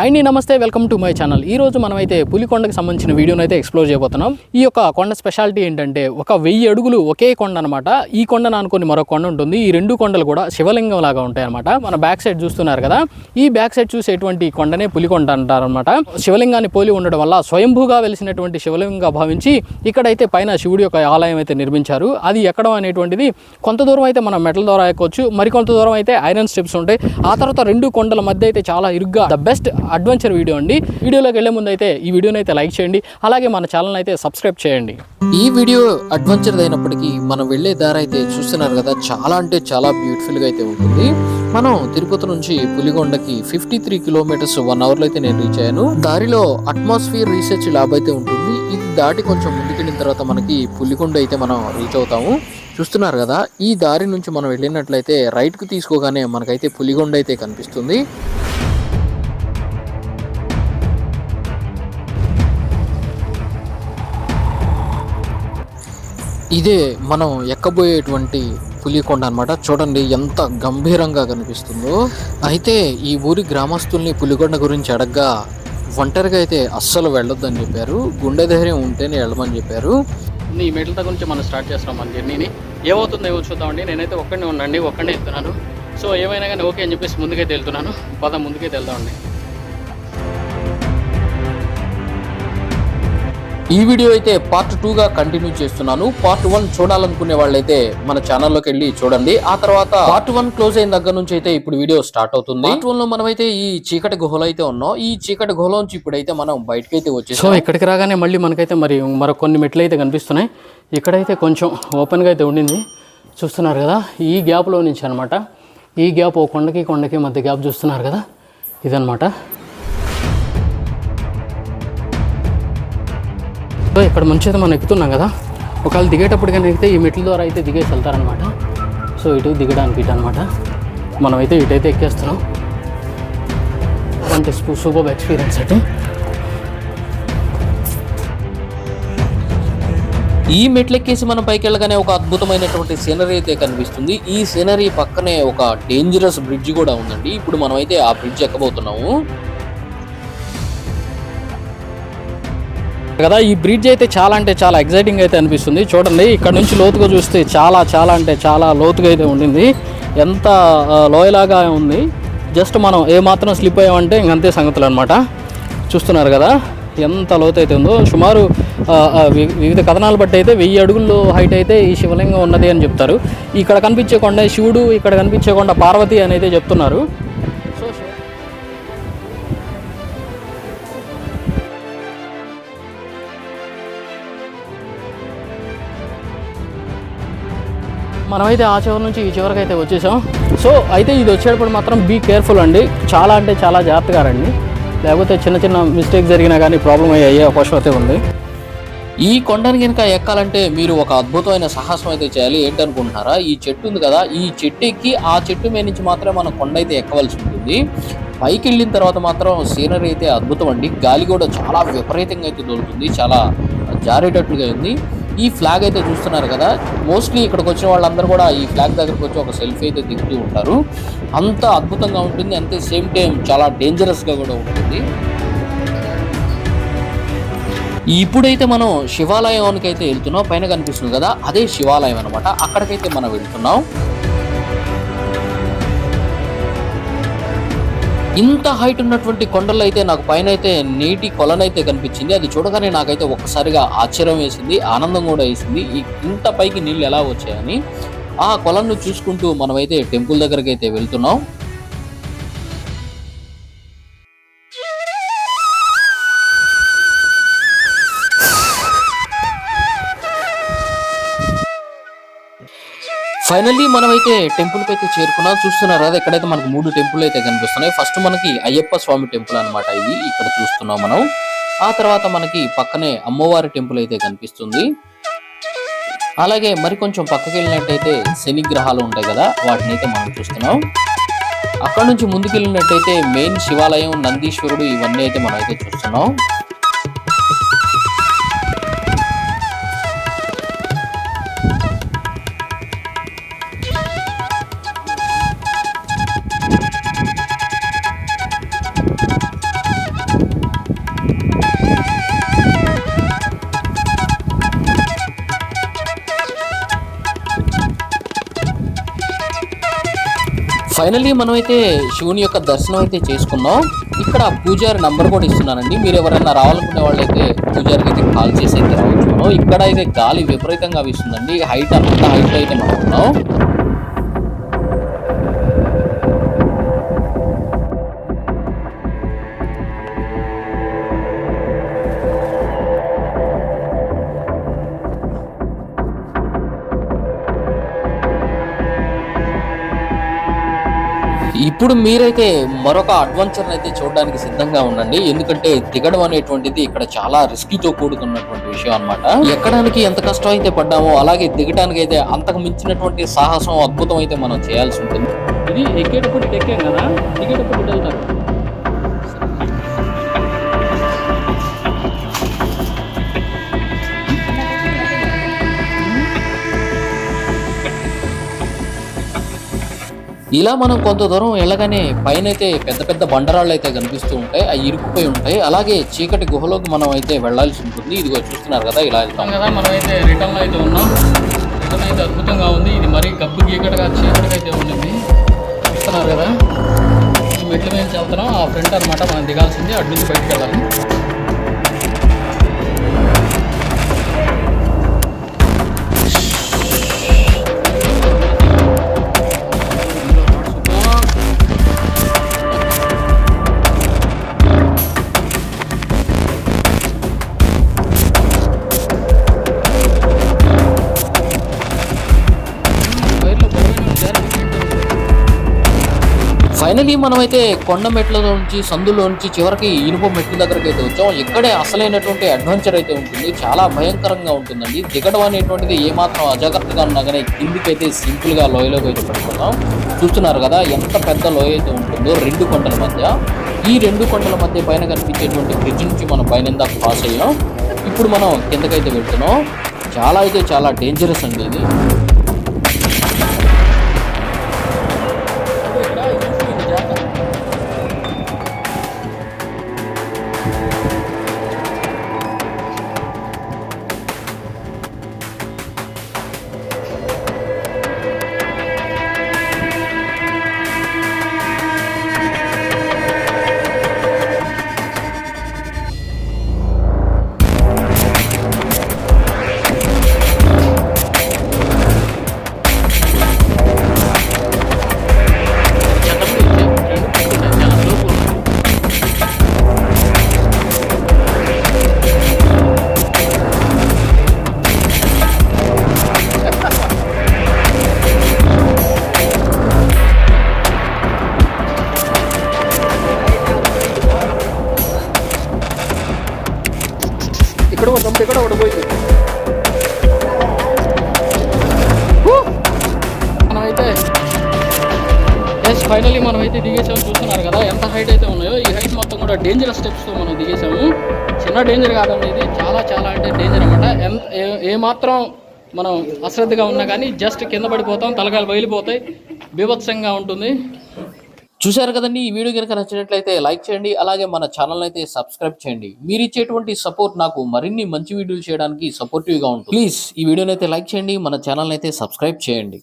Hi నీ నమస్తే welcome to my channel ఈ రోజు మనమైతే పులికొండకి సంబంధించిన వీడియోని అయితే ఎక్స్ప్లోర్ చేయబోతున్నాం. ఈ యొక్క కొండ స్పెషాలిటీ ఏంటంటే ఒక వెయ్యి అడుగులు ఒకే కొండ అనమాట ఈ కొండను అనుకుని మరో కొండ ఉంటుంది. ఈ రెండు కొండలు కూడా శివలింగం లాగా ఉంటాయి అనమాట మన బ్యాక్ సైడ్ చూస్తున్నారు కదా. ఈ బ్యాక్ సైడ్ చూసేటువంటి కొండనే పులికొండ అంటారనమాట శివలింగాన్ని పోలి ఉండడం వల్ల స్వయంభూగా వెలిసినటువంటి శివలింగంగా భావించి ఇక్కడైతే పైన శివుడి యొక్క ఆలయం అయితే నిర్మించారు. అది ఎక్కడం అనేటువంటిది కొంత దూరం అయితే మనం మెటల్ ద్వారా ఎక్కొచ్చు. మరికొంత దూరం అయితే ఐరన్ స్టెప్స్ ఉంటాయి. ఆ తర్వాత రెండు కొండల మధ్య అయితే చాలా ఇరుగ్గా ద బెస్ట్ అడ్వెంచర్ వీడియో అండి. వీడియోలోకి వెళ్ళే ముందు అయితే ఈ వీడియోని అయితే లైక్ చేయండి. అలాగే మన ఛానల్ అయితే సబ్స్క్రైబ్ చేయండి. ఈ వీడియో అడ్వెంచర్ అయినప్పటికీ మనం వెళ్ళే దారి అయితే చూస్తున్నారు కదా చాలా అంటే చాలా బ్యూటిఫుల్గా అయితే ఉంటుంది. మనం తిరుపతి నుంచి పులిగొండకి ఫిఫ్టీ త్రీ కిలోమీటర్స్ వన్ అవర్లో అయితే నేను రీచ్ అయ్యాను. దారిలో అట్మాస్ఫియర్ రీసెర్చ్ ల్యాబ్ అయితే ఉంటుంది. ఇది దాటి కొంచెం ముందుకెళ్ళిన తర్వాత మనకి పులిగొండ అయితే మనం రీచ్ అవుతాము. చూస్తున్నారు కదా ఈ దారి నుంచి మనం వెళ్ళినట్లయితే రైట్కు తీసుకోగానే మనకైతే పులిగొండ అయితే కనిపిస్తుంది. ఇదే మనం ఎక్కబోయేటువంటి పులికొండ అనమాట చూడండి ఎంత గంభీరంగా కనిపిస్తుందో. అయితే ఈ ఊరి గ్రామస్తుల్ని పులికొండ గురించి అడగ్గా ఒంటరిగా అయితే అస్సలు వెళ్ళొద్దని చెప్పారు. గుండె ధైర్యం ఉంటేనే వెళ్ళమని చెప్పారు. ఈ మెట్ల గురించి మనం స్టార్ట్ చేస్తాం మన జర్నీని. ఏమవుతుందో ఏమో చూద్దామండి. నేనైతే ఒక్కడే ఉన్నాండి ఒక్కడే వెళ్తున్నాను సో ఏమైనా కానీ ఓకే అని చెప్పేసి ముందుకైతే వెళ్తున్నాను. పద ముందుకైతే వెళ్దామండి. ఈ వీడియో అయితే పార్ట్ టూ గా కంటిన్యూ చేస్తున్నాను. పార్ట్ వన్ చూడాలనుకునే వాళ్ళైతే మన ఛానల్లోకి వెళ్ళి చూడండి. ఆ తర్వాత పార్ట్ వన్ క్లోజ్ అయిన దగ్గర నుంచి అయితే ఇప్పుడు వీడియో స్టార్ట్ అవుతుంది. పార్ట్ వన్లో మనమైతే ఈ చీకటి గుహలో అయితే ఉన్నాం. ఈ చీకటి గుహలోంచి ఇప్పుడైతే మనం బయటకి అయితే సో వచ్చేసాం. ఇక్కడికి రాగానే మళ్ళీ మనకైతే మరి మరో కొన్ని మెట్లు అయితే కనిపిస్తున్నాయి. ఇక్కడైతే కొంచెం ఓపెన్గా అయితే ఉండింది. చూస్తున్నారు కదా ఈ గ్యాప్లో నుంచి అనమాట ఈ గ్యాప్ ఓ కొండకి కొండకి మధ్య గ్యాప్ చూస్తున్నారు కదా ఇదనమాట సో ఇక్కడ మంచి అయితే మనం ఎక్కుతున్నాం కదా. ఒకవేళ దిగేటప్పుడు కానీ అయితే ఈ మెట్ల ద్వారా అయితే దిగేసి వెళ్తారనమాట సో ఇటు దిగడానికి ఇటు అనమాట మనమైతే ఇటైతే ఎక్కేస్తున్నాం. అంటే సూపర్ ఎక్స్పీరియన్స్ అంటే. ఈ మెట్లెక్కేసి మనం పైకి వెళ్ళగానే ఒక అద్భుతమైనటువంటి సీనరీ అయితే కనిపిస్తుంది. ఈ సీనరీ పక్కనే ఒక డేంజరస్ బ్రిడ్జ్ కూడా ఉందండి. ఇప్పుడు మనం అయితే ఆ బ్రిడ్జ్ ఎక్కబోతున్నాము. కదా. ఈ బ్రిడ్జ్ అయితే చాలా అంటే చాలా ఎగ్జైటింగ్ అయితే అనిపిస్తుంది. చూడండి ఇక్కడ నుంచి లోతుగా చూస్తే చాలా చాలా అంటే చాలా లోతుగా అయితే ఉండింది. ఎంత లోయలాగా ఉంది. జస్ట్ మనం ఏ మాత్రం స్లిప్ అయ్యామంటే ఇంకంతే సంగతులు అనమాట చూస్తున్నారు కదా ఎంత లోతు అయితే ఉందో. సుమారు వివిధ కథనాలు బట్టి అయితే వెయ్యి అడుగుల్లో హైట్ అయితే ఈ శివలింగం ఉన్నది అని చెప్తారు. ఇక్కడ కనిపించే కొండ శివుడు ఇక్కడ కనిపించే కొండ పార్వతి అని అయితే చెప్తున్నారు. మనమైతే ఆ చివరి నుంచి ఈ చివరికి అయితే వచ్చేసాం. సో అయితే ఇది వచ్చేటప్పుడు మాత్రం బీ కేర్ఫుల్ అండి. చాలా అంటే చాలా జాగ్రత్తగా రండి. లేకపోతే చిన్న చిన్న మిస్టేక్ జరిగినా కానీ ప్రాబ్లం అయ్యే అవకాశం అయితే ఉంది. ఈ కొండను కనుక ఎక్కాలంటే మీరు ఒక అద్భుతమైన సాహసం అయితే చేయాలి. ఏంటనుకుంటున్నారా? ఈ చెట్టు ఉంది కదా ఈ చెట్టు ఎక్కి ఆ చెట్టు మీద నుంచి మాత్రమే మనం కొండ అయితే ఎక్కవలసి ఉంటుంది. పైకి వెళ్ళిన తర్వాత మాత్రం సీనరీ అయితే అద్భుతం అండి. గాలి కూడా చాలా విపరీతంగా అయితే దొరుకుతుంది. చాలా జారేటట్లుగా ఉంది. ఈ ఫ్లాగ్ అయితే చూస్తున్నారు కదా. మోస్ట్లీ ఇక్కడికి వచ్చిన వాళ్ళందరూ కూడా ఈ ఫ్లాగ్ దగ్గరకు వచ్చి ఒక సెల్ఫీ అయితే దిగుతూ ఉంటారు. అంత అద్భుతంగా ఉంటుంది. అంతే సేమ్ టైం చాలా డేంజరస్గా కూడా ఉంటుంది. ఇప్పుడైతే మనం శివాలయానికి అయితే వెళ్తున్నాం. పైన కనిపిస్తుంది కదా. అదే శివాలయం అనమాట అక్కడికైతే మనం వెళ్తున్నాం. ఇంత హైట్ ఉన్నటువంటి కొండలు అయితే నాకు పైన అయితే నీటి కొలనైతే కనిపించింది. అది చూడగానే నాకైతే ఒక్కసారిగా ఆశ్చర్యం వేసింది ఆనందం కూడా వేసింది. ఈ ఇంత పైకి నీళ్ళు ఎలా వచ్చాయని. ఆ కొలను చూసుకుంటూ మనమైతే టెంపుల్ దగ్గరికి అయితే వెళ్తున్నాం. ఫైనల్లీ మనమైతే టెంపుల్కి అయితే చేరుకున్నాం. చూస్తున్నారు కదా ఇక్కడైతే మనకు మూడు టెంపుల్ అయితే కనిపిస్తున్నాయి ఫస్ట్ మనకి అయ్యప్ప స్వామి టెంపుల్ అన్నమాట ఇది. ఇక్కడ చూస్తున్నాం మనం. ఆ తర్వాత మనకి పక్కనే అమ్మవారి టెంపుల్ అయితే కనిపిస్తుంది. అలాగే మరి కొంచెం పక్కకి వెళ్ళినట్టయితే శని గ్రహాలు ఉంటాయి కదా వాటిని అయితే మనం చూస్తున్నాం. అక్కడ నుంచి ముందుకు వెళ్ళినట్టయితే మెయిన్ శివాలయం నందీశ్వరుడు ఇవన్నీ అయితే మనం అయితే చూస్తున్నాం. ఫైనల్లీ మనం అయితే శివుని యొక్క దర్శనం అయితే చేసుకున్నాం. ఇక్కడ పూజారి నంబర్ కూడా ఇస్తున్నానండి. మీరు ఎవరైనా రావాలనుకునే వాళ్ళైతే పూజారికి అయితే కాల్ చేసి అయితే రావచ్చు మనం. ఇక్కడ అయితే గాలి విపరీతంగా వీస్తుందండి. హైట్ అంత హైట్ అయితే మనం ఉన్నాం. ఇప్పుడు మీరైతే మరొక అడ్వెంచర్ అయితే చూడడానికి సిద్ధంగా ఉండండి. ఎందుకంటే దిగడం అనేటువంటిది ఇక్కడ చాలా రిస్కీతో కూడుకున్నటువంటి విషయం అన్నమాట. ఎక్కడానికి ఎంత కష్టం అయితే పడ్డామో అలాగే దిగడానికి అయితే అంతకు మించినటువంటి సాహసం అద్భుతం అయితే మనం చేయాల్సి ఉంటుంది. ఇది ఎక్కేటప్పుడు ఎక్కాం కదా? దిగేటప్పుడు వెళ్తారు ఇలా మనం కొంత దూరం వెళ్ళగానే పైన అయితే పెద్ద పెద్ద బండరాళ్ళు అయితే కనిపిస్తూ ఉంటాయి. అవి ఇరుక్కుపోయి ఉంటాయి. అలాగే చీకటి గుహలోకి మనం అయితే వెళ్ళాల్సి ఉంటుంది. ఇదిగో చూస్తున్నారు కదా ఇలా వెళ్తాం. కదా మనం అయితే రిటర్న్ అయితే ఉన్నాం. రిటర్న్ అయితే అద్భుతంగా ఉంది. ఇది మరీ గబ్బు గీకటగా చీకటిగా అయితే ఉండింది. చూస్తున్నారు కదా. ఈ మెట్ల మీద వెళ్తున్నాం. ఆ ఫ్రంట్ అనమాట మనం దిగాల్సింది. అటు నుంచి బయటకు వెళ్ళాలి. ఫైనలీ మనం అయితే కొండ మెట్ల నుంచి సందులో నుంచి చివరికి ఇనుప మెట్ల దగ్గరికి అయితే వచ్చాం. ఇక్కడే అసలైనటువంటి అడ్వెంచర్ అయితే ఉంటుంది. చాలా భయంకరంగా ఉంటుందండి. దిగడం అనేటువంటిది ఏమాత్రం అజాగ్రత్తగా ఉన్నా కానీ కిందికైతే సింపుల్గా లోయలోకి అయితే పడిపోతాం చూస్తున్నారు కదా ఎంత పెద్ద లోయ అయితే ఉంటుందో రెండు కొండల మధ్య. ఈ రెండు కొండల మధ్య పైన కనిపించేటువంటి బ్రిడ్జ్ నుంచి మనం పైన పాస్ అయ్యాం. ఇప్పుడు మనం కిందకైతే వెళ్తున్నాం. చాలా అయితే చాలా డేంజరస్ అండి ఇది. ఇక్కడ కూడా ఒకటి పోయింది మనమైతే ఎస్ ఫైనలీ మనం అయితే దిగేసాము చూస్తున్నారు కదా ఎంత హైట్ అయితే ఉన్నాయో ఈ హైట్ మొత్తం కూడా డేంజరస్ స్టెప్స్తో మనం దిగేసాము చిన్న డేంజర్ కాదండి ఇది చాలా చాలా అంటే డేంజర్ అనమాట ఎంత ఏ- మనం అశ్రద్ధగా ఉన్నా కానీ జస్ట్ కింద పడిపోతాం తలకాయలు బయలిపోతాయి బీభత్సంగా ఉంటుంది. చూశారు కదండి ఈ వీడియో కనుక నచ్చినట్లయితే లైక్ చేయండి అలాగే మన ఛానల్ అయితే సబ్స్క్రైబ్ చేయండి. మీరు ఇచ్చేటువంటి సపోర్ట్ నాకు మరిన్ని మంచి వీడియోలు చేయడానికి సపోర్టివ్గా ఉంటుంది. ప్లీజ్ ఈ వీడియోని అయితే లైక్ చేయండి మన ఛానల్ అయితే సబ్స్క్రైబ్ చేయండి.